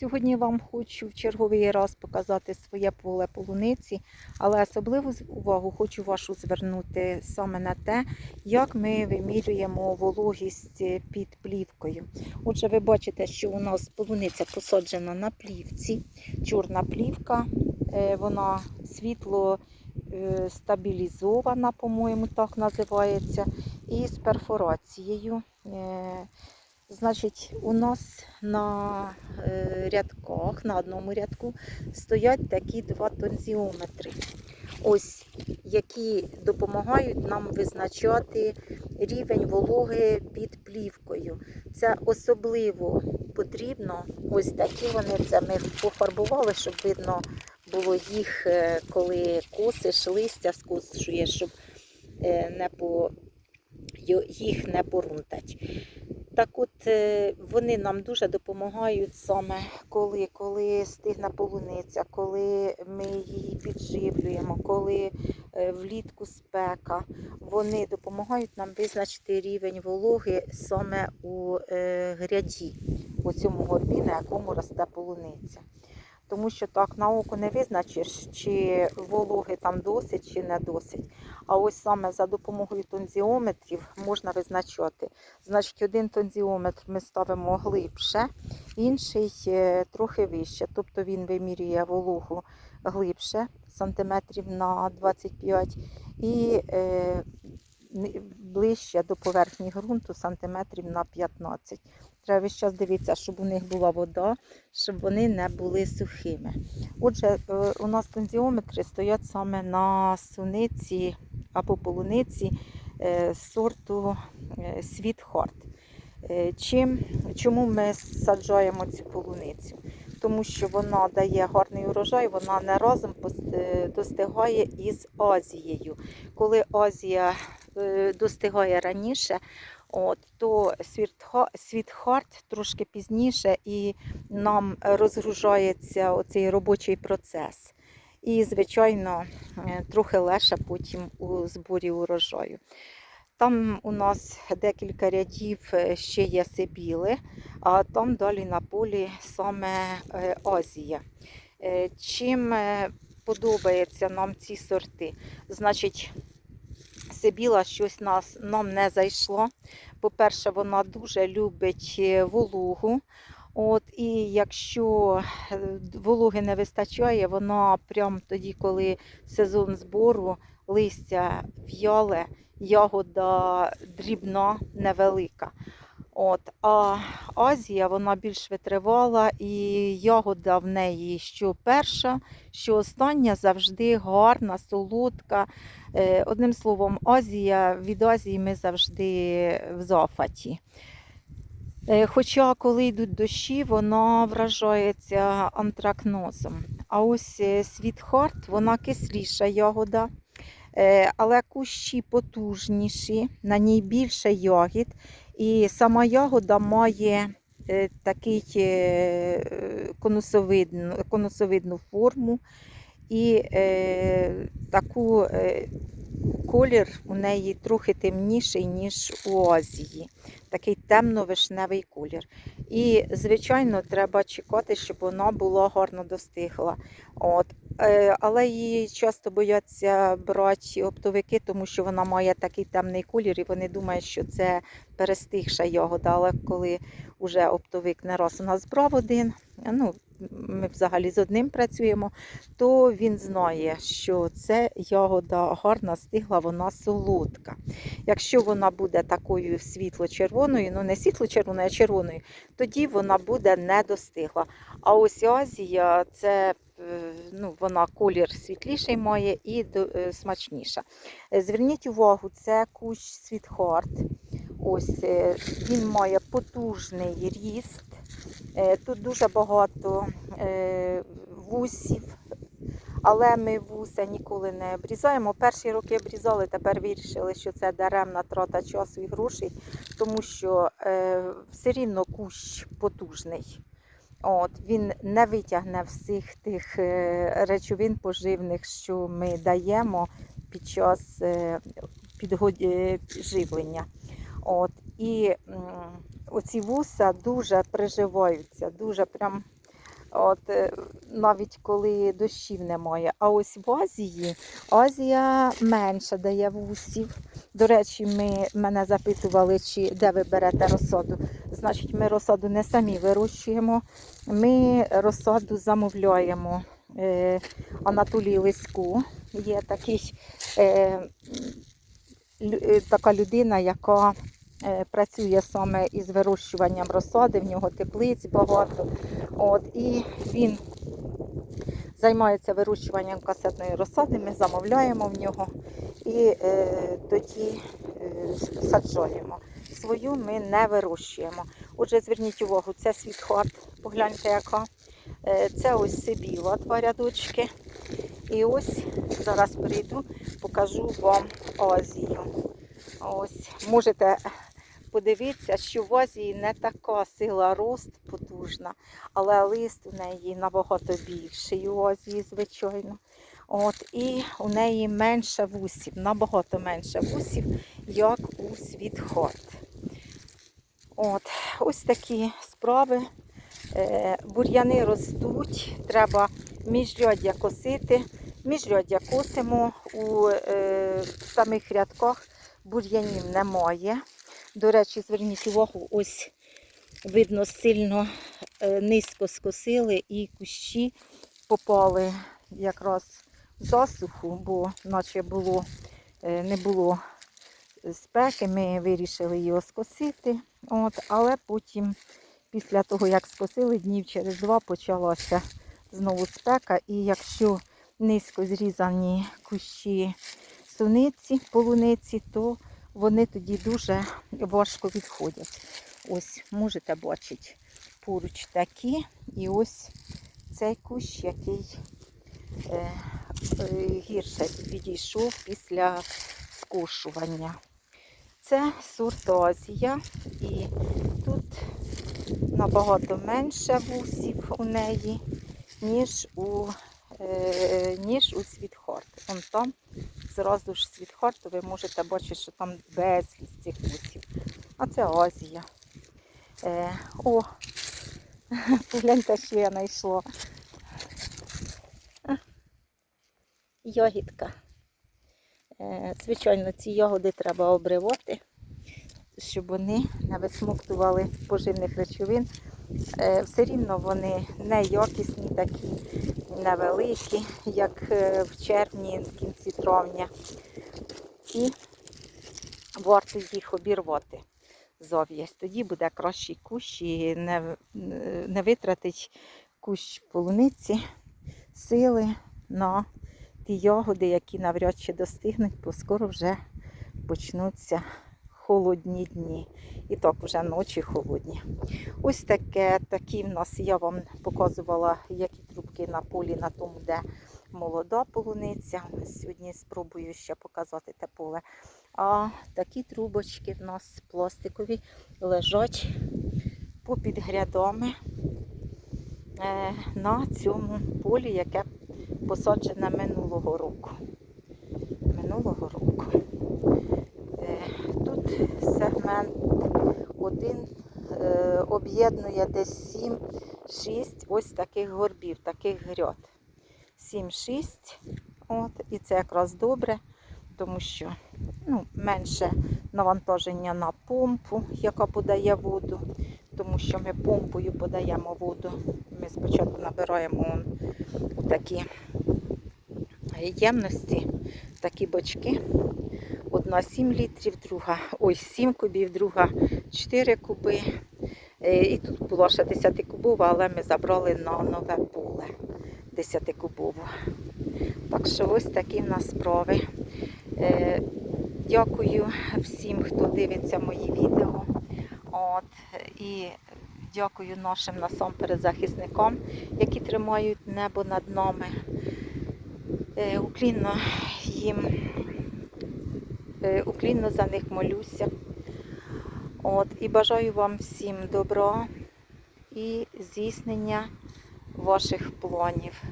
Сьогодні вам хочу в черговий раз показати своє поле полуниці, але особливу увагу хочу вашу звернути саме на те, як ми вимірюємо вологість е, під плівкою. Отже, ви бачите, що у нас полуниця посаджена на плівці, чорна плівка, е, вона світло е, стабілізована, по-моєму, так називається, і з перфорацією. Значить, у нас на е, рядках, на одному рядку, стоять такі два тонзіометри, ось які допомагають нам визначати рівень вологи під плівкою. Це особливо потрібно. Ось такі вони це ми пофарбували, щоб видно було їх, е, коли косиш, листя скошуєш, щоб е, не по, їх не порунтать. Так от е, вони нам дуже допомагають саме коли, коли стигне полуниця, коли ми її підживлюємо, коли е, влітку спека. Вони допомагають нам визначити рівень вологи саме у е, гряді, у цьому горбі, на якому росте полуниця. Тому що так на око не визначиш, чи вологи там досить, чи не досить. А ось саме за допомогою тонзіометрів можна визначати. Значить, один тонзіометр ми ставимо глибше, інший е, трохи вище. Тобто він вимірює вологу глибше, сантиметрів на 25, і е, ближче до поверхні ґрунту сантиметрів на 15. Треба весь час дивитися, щоб у них була вода, щоб вони не були сухими. Отже, е, у нас тонзіометри стоять саме на суниці або полуниці е, сорту Sweet Е, Чим, чому ми саджаємо цю полуницю? Тому що вона дає гарний урожай, вона не разом достигає із Азією. Коли Азія достигає раніше, от, то Heart трошки пізніше і нам розгружається оцей робочий процес. І, звичайно, е, трохи легше потім у зборі урожаю. Там у нас декілька рядів е, ще є сибіли, а там далі на полі саме е, Азія. Чим подобаються нам ці сорти? Значить, сибіла щось нас, нам не зайшло. По-перше, вона дуже любить е, вологу. От, і якщо е, вологи не вистачає, вона прямо тоді, коли сезон збору, листя в'яле, ягода дрібна, невелика. От, а Азія вона більш витривала, і ягода в неї що перша, що остання завжди гарна, солодка. Е, Одним словом, Азія від Азії ми завжди в зафаті. Е, Хоча, коли йдуть дощі, вона вражається антракнозом. А ось е, світхарт, вона кисліша ягода, але кущі потужніші, на ній більше ягід. І сама ягода має е, такий е, конусовидну, конусовидну форму і е, таку колір у неї трохи темніший, ніж у Азії. Такий темно-вишневий колір. І, звичайно, треба чекати, щоб вона була гарно достигла. От. Е, Але її часто бояться брати оптовики, тому що вона має такий темний колір, і вони думають, що це перестигша ягода. Але коли вже оптовик не раз у нас брав один, ну, ми взагалі з одним працюємо, то він знає, що це ягода гарна, стигла, вона солодка. Якщо вона буде такою світло-червоною, ну не світло-червоною, а червоною, тоді вона буде не достигла. А ось Азія це е, ну, вона колір світліший має і е, смачніша. Е, Зверніть увагу, це кущ світхарт. Ось він має потужний ріст. Е, Тут дуже багато е, вусів, але ми вуса ніколи не обрізаємо. Перші роки обрізали, тепер вирішили, що це даремна трата часу і грошей, тому що е, все рівно кущ потужний. От, він не витягне всіх тих речовин поживних, що ми даємо під час підгод- живлення. От, і оці вуса дуже приживаються, дуже прям От, е, навіть коли дощів немає. А ось в Азії Азія менше дає вусів. До речі, ми мене запитували, чи де ви берете розсаду. Значить, ми розсаду не самі вирощуємо, ми розсаду замовляємо. Е, Анатолій Лиську є такий, е, така людина, яка працює саме із вирощуванням розсади, в нього теплиць багато. От, і він займається вирощуванням касетної розсади, ми замовляємо в нього і е, тоді е, саджаємо. Свою ми не вирощуємо. Отже, зверніть увагу, це світхарт, погляньте яка. Е, Це ось Сибіла, два рядочки. І ось зараз прийду, покажу вам Азію. Ось можете подивитися, що в Азії не така сила рост потужна, але лист у неї набагато більший у Азії, звичайно. От, і у неї менше вусів, набагато менше вусів, як у світхорт. От, ось такі справи. Е, бур'яни ростуть, треба міжряддя косити. Міжряддя косимо у е, самих рядках бур'янів немає. До речі, зверніть увагу, ось видно сильно е, низько скосили і кущі попали якраз в засуху, бо наче було, е, не було спеки, ми вирішили його скосити. От, але потім, після того, як скосили, днів через два почалася знову спека. І якщо низько зрізані кущі суниці, полуниці, то вони тоді дуже важко відходять. Ось можете бачити поруч такі, і ось цей кущ, який е, е, гірше відійшов після скошування. Це сорт Азія, і тут набагато менше вусів у неї, ніж у, е, ніж у світхорт. Вон там зразу ж світхорту ви можете бачити, що там безліч цих вусів. А це Азія. Е, о, погляньте, що я знайшла. Ягідка. Е, Звичайно, ці ягоди треба обривати, щоб вони не висмоктували поживних речовин. Е, Все рівно вони не якісні, такі невеликі, як е, в червні, в кінці травня. І варто їх обірвати зов'язь. Тоді буде кращий кущ і не, не витратить кущ полуниці сили на ті ягоди, які навряд чи достигнуть, бо скоро вже почнуться холодні дні. І так вже ночі холодні. Ось таке, такі в нас я вам показувала, які трубки на полі, на тому, де молода полуниця. Сьогодні спробую ще показати те поле. А такі трубочки в нас пластикові лежать попід грядами е, на цьому полі, яке посаджене минулого року. Минулого року. Сегмент один е, об'єднує десь 7-6 ось таких горбів, таких гряд. 7-6. От, і це якраз добре, тому що ну, менше навантаження на помпу, яка подає воду, тому що ми помпою подаємо воду. Ми спочатку набираємо такі ємності, такі бочки. Одна 7 літрів, друга, ой, 7 кубів, друга 4 куби. Е, І тут була ще 10 кубова, але ми забрали на нове поле 10 кубову. Так що ось такі в нас справи. Е, Дякую всім, хто дивиться мої відео. От, і дякую нашим насамперед захисникам, які тримають небо над нами. Е, Уклінно їм, уклінно за них молюся. От, і бажаю вам всім добра і здійснення ваших планів.